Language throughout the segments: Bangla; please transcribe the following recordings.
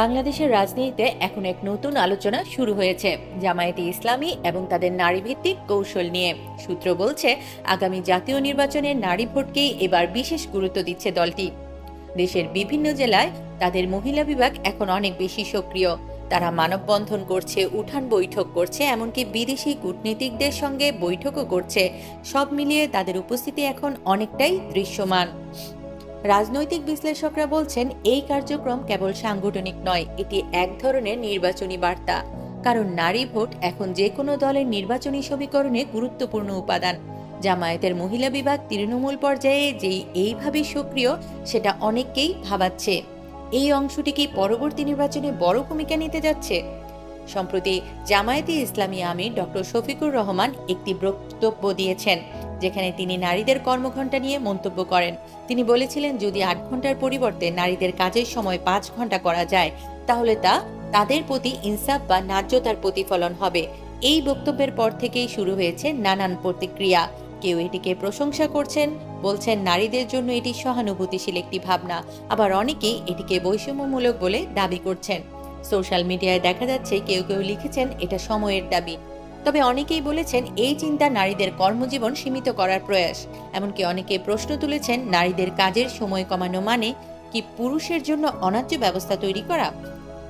বাংলাদেশের রাজনীতিতে এখন এক নতুন আলোচনা শুরু হয়েছে, জামায়াতে ইসলামী এবং তাদের নারীভিত্তিক কৌশল নিয়ে। সূত্র বলছে, আগামী জাতীয় নির্বাচনে নারী ভোটকেই এবার বিশেষ গুরুত্ব দিচ্ছে দলটি। দেশের বিভিন্ন জেলায় তাদের মহিলা বিভাগ এখন অনেক বেশি সক্রিয়। তারা মানববন্ধন করছে, উঠান বৈঠক করছে, এমনকি বিদেশি কূটনীতিকদের সঙ্গে বৈঠকও করছে। সব মিলিয়ে তাদের উপস্থিতি এখন অনেকটাই দৃশ্যমান। রাজনৈতিক বিশ্লেষকরা বলছেন, এই কার্যক্রম কেবল সাংগঠনিক নয়, এটি এক ধরনের নির্বাচনী বার্তা। কারণ নারী ভোট এখন যে কোনো দলের নির্বাচনী সমীকরণে গুরুত্বপূর্ণ উপাদান। জামায়াতের মহিলা বিভাগ তৃণমূল পর্যায়ে যেই এইভাবে সক্রিয়, সেটা অনেককেই ভাবাচ্ছে। এই অংশটি কি পরবর্তী নির্বাচনে বড় ভূমিকা নিতে যাচ্ছে? সম্প্রতি জামায়াতে ইসলামী আমির ডক্টর শফিকুর রহমান একটি বক্তব্য দিয়েছেন। যেখানে তিনি নারীদের কর্মঘণ্টা নিয়ে মন্তব্য করেন। তিনি বলেছিলেন, যদি আট ঘণ্টার পরিবর্তে নারীদের কাজের সময় পাঁচ ঘণ্টা করা যায়, তাহলে তা তাদের প্রতি ইনসাফ বা ন্যায্যতার প্রতিফলন হবে। এই বক্তব্যের পর থেকেই শুরু হয়েছে নানান প্রতিক্রিয়া। কেউ এটিকে প্রশংসা করছেন, বলছেন নারীদের জন্য এটি সহানুভূতিশীল একটি ভাবনা। আবার অনেকেই এটিকে বৈষম্যমূলক বলে দাবি করছেন। সোশ্যাল মিডিয়ায় দেখা যাচ্ছে, কেউ কেউ লিখেছেন, এটা সময়ের দাবি। তবে অনেকেই বলেছেন এই চিন্তা নারীদের কর্মজীবন সীমিত করার প্রয়াস। এমনকি অনেকে প্রশ্ন তুলেছেন নারীদের কাজের সময় কমানো মানে কি পুরুষের জন্য অন্যায্য ব্যবস্থা তৈরি করা?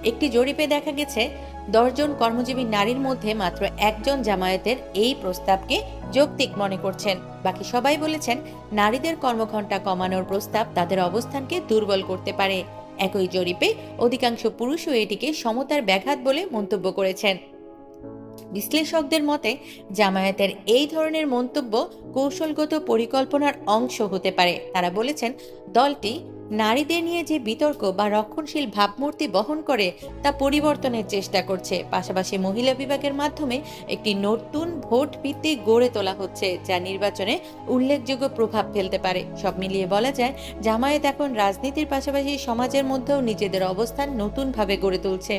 একটি জরিপে দেখা গেছে, দশজন কর্মজীবী নারীর মধ্যে মাত্র একজন জামায়াতের এই প্রস্তাবকে যৌক্তিক মনে করছেন। বাকি সবাই বলেছেন, নারীদের কর্মঘণ্টা কমানোর প্রস্তাব তাদের অবস্থানকে দুর্বল করতে পারে। একই জরিপে অধিকাংশ পুরুষও এটিকে সমতার ব্যাঘাত বলে মন্তব্য করেছেন। বিশ্লেষকদের মতে, জামায়াতের এই ধরনের মন্তব্য কৌশলগত পরিকল্পনার অংশ হতে পারে। তারা বলেছেন, দলটি নারীদের নিয়ে যে বিতর্ক বা রক্ষণশীল ভাবমূর্তি বহন করে, তা পরিবর্তনের চেষ্টা করছে। পাশাপাশি মহিলা বিভাগের মাধ্যমে একটি নতুন ভোট ভিত্তি গড়ে তোলা হচ্ছে, যা নির্বাচনে উল্লেখযোগ্য প্রভাব ফেলতে পারে। সব মিলিয়ে বলা যায়, জামায়াত এখন রাজনীতির পাশাপাশি সমাজের মধ্যেও নিজেদের অবস্থান নতুনভাবে গড়ে তুলছে।